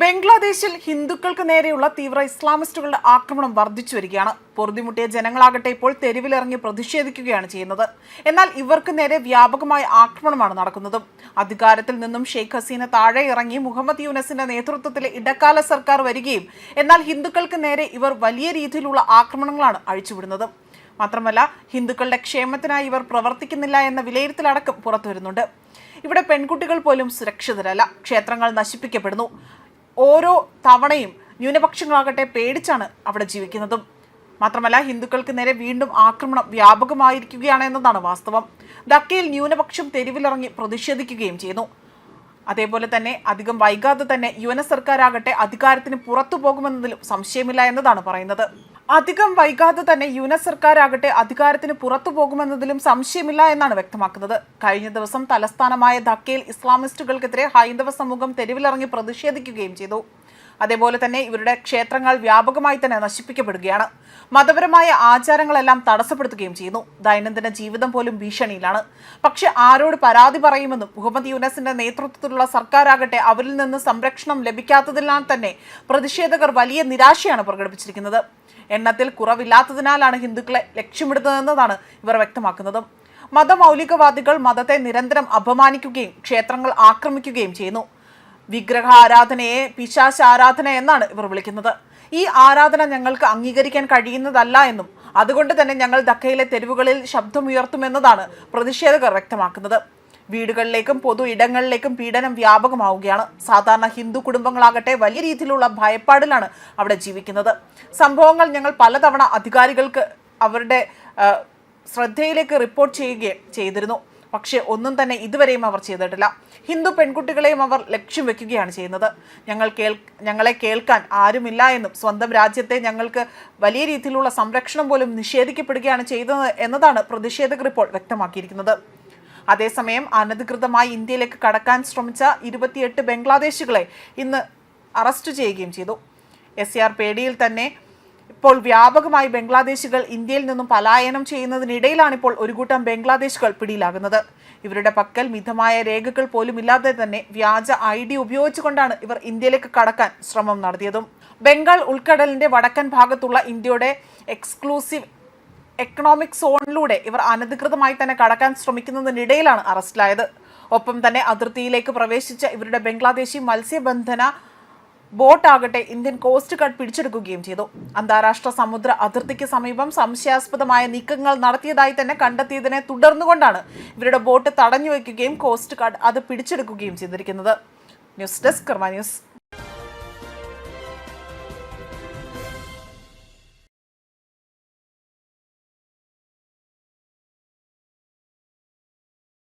ബംഗ്ലാദേശിൽ ഹിന്ദുക്കൾക്ക് നേരെയുള്ള തീവ്ര ഇസ്ലാമിസ്റ്റുകളുടെ ആക്രമണം വർദ്ധിച്ചു വരികയാണ്. പൊറുതിമുട്ടിയ ജനങ്ങളാകട്ടെ ഇപ്പോൾ തെരുവിലിറങ്ങി പ്രതിഷേധിക്കുകയാണ് ചെയ്യുന്നത്. എന്നാൽ ഇവർക്ക് നേരെ വ്യാപകമായ ആക്രമണമാണ് നടക്കുന്നത്. അധികാരത്തിൽ നിന്നും ഷെയ്ഖ് ഹസീന താഴെ ഇറങ്ങി മുഹമ്മദ് യൂനസിന്റെ നേതൃത്വത്തിലെ ഇടക്കാല സർക്കാർ വരികയും എന്നാൽ ഹിന്ദുക്കൾക്ക് നേരെ ഇവർ വലിയ രീതിയിലുള്ള ആക്രമണങ്ങളാണ് അഴിച്ചുവിടുന്നത്. മാത്രമല്ല ഹിന്ദുക്കളുടെ ക്ഷേമത്തിനായി ഇവർ പ്രവർത്തിക്കുന്നില്ല എന്ന വിലയിരുത്തലടക്കം പുറത്തുവരുന്നുണ്ട്. ഇവിടെ പെൺകുട്ടികൾ പോലും സുരക്ഷിതരല്ല. ക്ഷേത്രങ്ങൾ നശിപ്പിക്കപ്പെടുന്നു. ഓരോ തവണയും ന്യൂനപക്ഷങ്ങളാകട്ടെ പേടിച്ചാണ് അവിടെ ജീവിക്കുന്നതും. മാത്രമല്ല ഹിന്ദുക്കൾക്ക് നേരെ വീണ്ടും ആക്രമണം വ്യാപകമായിരിക്കുകയാണ് എന്നതാണ് വാസ്തവം. ധക്കയിൽ ന്യൂനപക്ഷം തെരുവിലിറങ്ങി പ്രതിഷേധിക്കുകയും ചെയ്യുന്നു. അതേപോലെ തന്നെ അധികം വൈകാതെ തന്നെ യു എൻ എസ് സർക്കാരാകട്ടെ അധികാരത്തിന് പുറത്തു പോകുമെന്നതിലും സംശയമില്ല എന്നതാണ് പറയുന്നത്. അധികം വൈകാതെ തന്നെ യു എൻ എസ് സർക്കാരാകട്ടെ അധികാരത്തിന് പുറത്തു പോകുമെന്നതിലും സംശയമില്ല എന്നാണ് വ്യക്തമാക്കുന്നത്. കഴിഞ്ഞ ദിവസം തലസ്ഥാനമായ ധക്കയിൽ ഇസ്ലാമിസ്റ്റുകൾക്കെതിരെ ഹൈന്ദവ സമൂഹം തെരുവിലിറങ്ങി പ്രതിഷേധിക്കുകയും ചെയ്തു. അതേപോലെ തന്നെ ഇവരുടെ ക്ഷേത്രങ്ങൾ വ്യാപകമായി തന്നെ നശിപ്പിക്കപ്പെടുകയാണ്. മതപരമായ ആചാരങ്ങളെല്ലാം തടസ്സപ്പെടുത്തുകയും ചെയ്യുന്നു. ദൈനംദിന ജീവിതം പോലും ഭീഷണിയിലാണ്. പക്ഷെ ആരോട് പരാതി പറയുമെന്നും മുഹമ്മദ് യൂനസിന്റെ നേതൃത്വത്തിലുള്ള സർക്കാരാകട്ടെ അവരിൽ നിന്ന് സംരക്ഷണം ലഭിക്കാത്തതിനാൽ തന്നെ പ്രതിഷേധകർ വലിയ നിരാശയാണ് പ്രകടിപ്പിച്ചിരിക്കുന്നത്. എണ്ണത്തിൽ കുറവില്ലാത്തതിനാലാണ് ഹിന്ദുക്കളെ ലക്ഷ്യമിടുന്നതെന്നതാണ് ഇവർ വ്യക്തമാക്കുന്നത്. മതമൗലികവാദികൾ മതത്തെ നിരന്തരം അപമാനിക്കുകയും ക്ഷേത്രങ്ങൾ ആക്രമിക്കുകയും ചെയ്യുന്നു. വിഗ്രഹ ആരാധനയെ പിശാശ ആരാധന എന്നാണ് ഇവർ വിളിക്കുന്നത്. ഈ ആരാധന ഞങ്ങൾക്ക് അംഗീകരിക്കാൻ കഴിയുന്നതല്ല എന്നും അതുകൊണ്ട് തന്നെ ഞങ്ങൾ ധക്കയിലെ തെരുവുകളിൽ ശബ്ദമുയർത്തുമെന്നതാണ് പ്രതിഷേധകർ വ്യക്തമാക്കുന്നത്. വീടുകളിലേക്കും പൊതു ഇടങ്ങളിലേക്കും പീഡനം വ്യാപകമാവുകയാണ്. സാധാരണ ഹിന്ദു കുടുംബങ്ങളാകട്ടെ വലിയ രീതിയിലുള്ള ഭയപ്പാടിലാണ് അവിടെ ജീവിക്കുന്നത്. സംഭവങ്ങൾ ഞങ്ങൾ പലതവണ അധികാരികൾക്ക് അവരുടെ ശ്രദ്ധയിലേക്ക് റിപ്പോർട്ട് ചെയ്യുകയും ചെയ്തിരുന്നു. പക്ഷേ ഒന്നും തന്നെ ഇതുവരെയും അവർ ചെയ്തിട്ടില്ല. ഹിന്ദു പെൺകുട്ടികളെയും അവർ ലക്ഷ്യം വെക്കുകയാണ് ചെയ്യുന്നത്. ഞങ്ങൾ കേൾ ഞങ്ങളെ കേൾക്കാൻ ആരുമില്ല എന്നും സ്വന്തം രാജ്യത്തെ ഞങ്ങൾക്ക് വലിയ രീതിയിലുള്ള സംരക്ഷണം പോലും നിഷേധിക്കപ്പെടുകയാണ് ചെയ്തത് എന്നതാണ് പ്രതിഷേധകർ ഇപ്പോൾ വ്യക്തമാക്കിയിരിക്കുന്നത്. അതേസമയം അനധികൃതമായി ഇന്ത്യയിലേക്ക് കടക്കാൻ ശ്രമിച്ച ഇരുപത്തിയെട്ട് ബംഗ്ലാദേശികളെ ഇന്ന് അറസ്റ്റ് ചെയ്യുകയും ചെയ്തു. എസ് ആർ പേടിയിൽ തന്നെ ഇപ്പോൾ വ്യാപകമായി ബംഗ്ലാദേശികൾ ഇന്ത്യയിൽ നിന്നും പലായനം ചെയ്യുന്നതിനിടയിലാണ് ഇപ്പോൾ ഒരു കൂട്ടം ബംഗ്ലാദേശികൾ പിടിയിലാകുന്നത്. ഇവരുടെ പക്കൽ മിതമായ രേഖകൾ പോലും ഇല്ലാതെ തന്നെ വ്യാജ ഐ ഡി ഉപയോഗിച്ചുകൊണ്ടാണ് ഇവർ ഇന്ത്യയിലേക്ക് കടക്കാൻ ശ്രമം നടത്തിയതും. ബംഗാൾ ഉൾക്കടലിന്റെ വടക്കൻ ഭാഗത്തുള്ള ഇന്ത്യയുടെ എക്സ്ക്ലൂസീവ് എക്കണോമിക് സോണിലൂടെ ഇവർ അനധികൃതമായി തന്നെ കടക്കാൻ ശ്രമിക്കുന്നതിനിടയിലാണ് അറസ്റ്റിലായത്. ഒപ്പം തന്നെ അതിർത്തിയിലേക്ക് പ്രവേശിച്ച ഇവരുടെ ബംഗ്ലാദേശി മത്സ്യബന്ധന ബോട്ടാകട്ടെ ഇന്ത്യൻ കോസ്റ്റ് ഗാർഡ് പിടിച്ചെടുക്കുകയും ചെയ്തു. അന്താരാഷ്ട്ര സമുദ്ര അതിർത്തിക്ക് സമീപം സംശയാസ്പദമായ നീക്കങ്ങൾ നടത്തിയതായി തന്നെ കണ്ടെത്തിയതിനെ തുടർന്നുകൊണ്ടാണ് ഇവരുടെ ബോട്ട് തടഞ്ഞു വയ്ക്കുകയും കോസ്റ്റ് ഗാർഡ് അത് പിടിച്ചെടുക്കുകയും ചെയ്തിരിക്കുന്നത്. News desk Karma news.